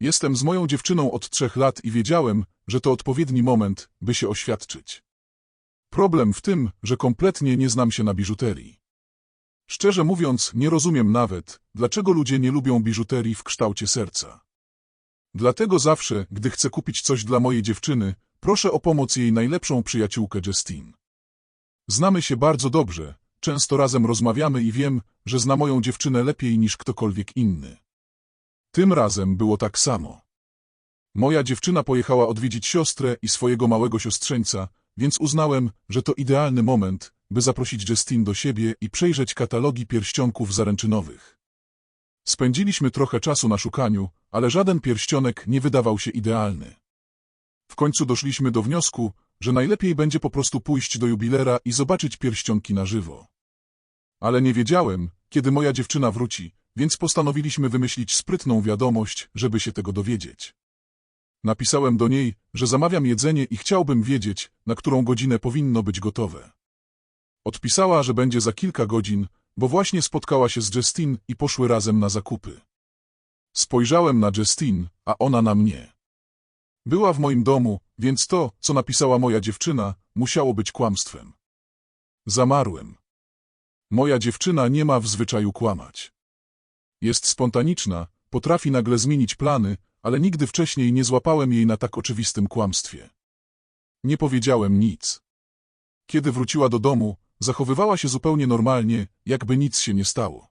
Jestem z moją dziewczyną od trzech lat i wiedziałem, że to odpowiedni moment, by się oświadczyć. Problem w tym, że kompletnie nie znam się na biżuterii. Szczerze mówiąc, nie rozumiem nawet, dlaczego ludzie nie lubią biżuterii w kształcie serca. Dlatego zawsze, gdy chcę kupić coś dla mojej dziewczyny, proszę o pomoc jej najlepszą przyjaciółkę Justine. Znamy się bardzo dobrze, często razem rozmawiamy i wiem, że zna moją dziewczynę lepiej niż ktokolwiek inny. Tym razem było tak samo. Moja dziewczyna pojechała odwiedzić siostrę i swojego małego siostrzeńca, więc uznałem, że to idealny moment, by zaprosić Justine do siebie i przejrzeć katalogi pierścionków zaręczynowych. Spędziliśmy trochę czasu na szukaniu, ale żaden pierścionek nie wydawał się idealny. W końcu doszliśmy do wniosku, że najlepiej będzie po prostu pójść do jubilera i zobaczyć pierścionki na żywo. Ale nie wiedziałem, kiedy moja dziewczyna wróci, więc postanowiliśmy wymyślić sprytną wiadomość, żeby się tego dowiedzieć. Napisałem do niej, że zamawiam jedzenie i chciałbym wiedzieć, na którą godzinę powinno być gotowe. Odpisała, że będzie za kilka godzin, bo właśnie spotkała się z Justine i poszły razem na zakupy. Spojrzałem na Justine, a ona na mnie. Była w moim domu, więc to, co napisała moja dziewczyna, musiało być kłamstwem. Zamarłem. Moja dziewczyna nie ma w zwyczaju kłamać. Jest spontaniczna, potrafi nagle zmienić plany, ale nigdy wcześniej nie złapałem jej na tak oczywistym kłamstwie. Nie powiedziałem nic. Kiedy wróciła do domu, zachowywała się zupełnie normalnie, jakby nic się nie stało.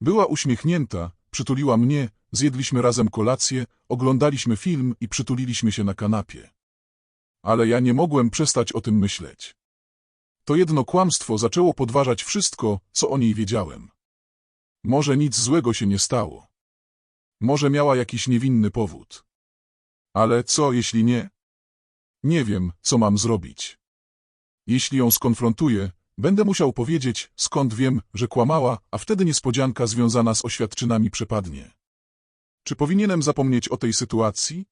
Była uśmiechnięta, przytuliła mnie, zjedliśmy razem kolację, oglądaliśmy film i przytuliliśmy się na kanapie. Ale ja nie mogłem przestać o tym myśleć. To jedno kłamstwo zaczęło podważać wszystko, co o niej wiedziałem. Może nic złego się nie stało. Może miała jakiś niewinny powód. Ale co, jeśli nie? Nie wiem, co mam zrobić. Jeśli ją skonfrontuję, będę musiał powiedzieć, skąd wiem, że kłamała, a wtedy niespodzianka związana z oświadczynami przepadnie. Czy powinienem zapomnieć o tej sytuacji?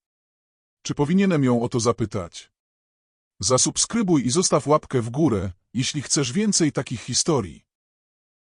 Czy powinienem ją o to zapytać? Zasubskrybuj i zostaw łapkę w górę, jeśli chcesz więcej takich historii.